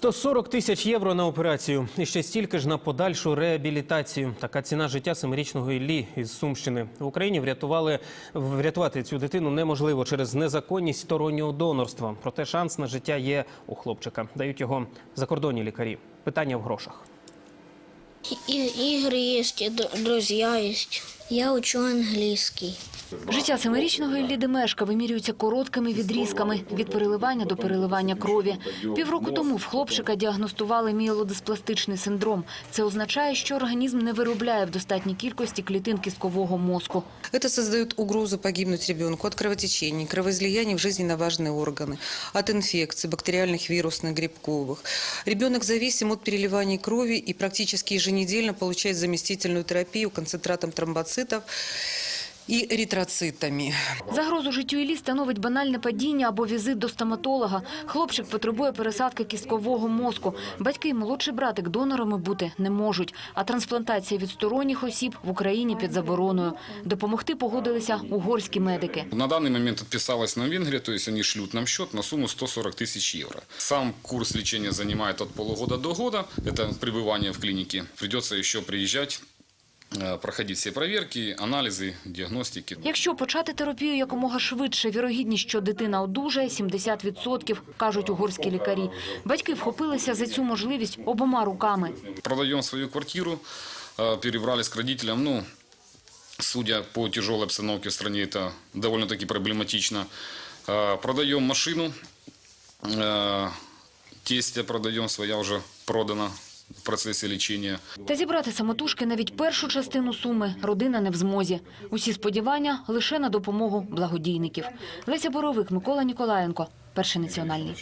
140 тисяч євро на операцію і ще стільки ж на подальшу реабілітацію. Така ціна життя семирічного Іллі із Сумщини. В Україні врятували врятувати цю дитину неможливо через незаконність стороннього донорства. Проте шанс на життя є у хлопчика. Дають його закордонні лікарі. Питання в грошах. И, игры есть, и д- друзья есть. Я учу английский. Життя семирічного Іллі Демешка вимірюється короткими відрізками від переливання до переливання крові. Півроку тому в хлопчика діагностували міелодиспластичний синдром. Це означає, що організм не виробляє в достатній кількості клітин кісткового мозку. Это создает угрозу погибнуть ребенку от кровотечений, кровоизлияний в жизненно важные органы, от инфекций, бактериальных, вирусных, грибковых. Ребенок зависим от переливания крови и практически еженедельно получает заместительную терапию концентратом тромбоцитов и эритроцитами. Загрозу життю Іллі становить банальне падіння або візит до стоматолога. Хлопчик потребує пересадки кісткового мозку. Батьки і молодший братик донорами бути не можуть. А трансплантація від сторонніх осіб в Україні під забороною. Допомогти погодилися угорські медики. На данный момент отписалась нам Венгрия, то есть они шлют нам счет на сумму 140 тысяч евро. Сам курс лечения занимает от полугода до года. Это пребывание в клинике. Придется еще приезжать, э, проходить все проверки, анализы, диагностики. Якщо почати терапію якомога швидше, вірогідність, що дитина одужає – 70%, кажуть угорські лікарі. Батьки вхопилися за цю можливість обома руками. Продаем свою квартиру, э, перебрались к родителям. Ну, судя по тяжелой обстановке в стране, это довольно-таки проблематично. Э, Продаем машину, э, тестя продаем, своя уже продана в процесі лічення. Та зібрати самотужки навіть першу частину суми родина не в змозі. Усі сподівання лише на допомогу благодійників. Леся Боровик, Микола Ніколаєнко. Перший національний.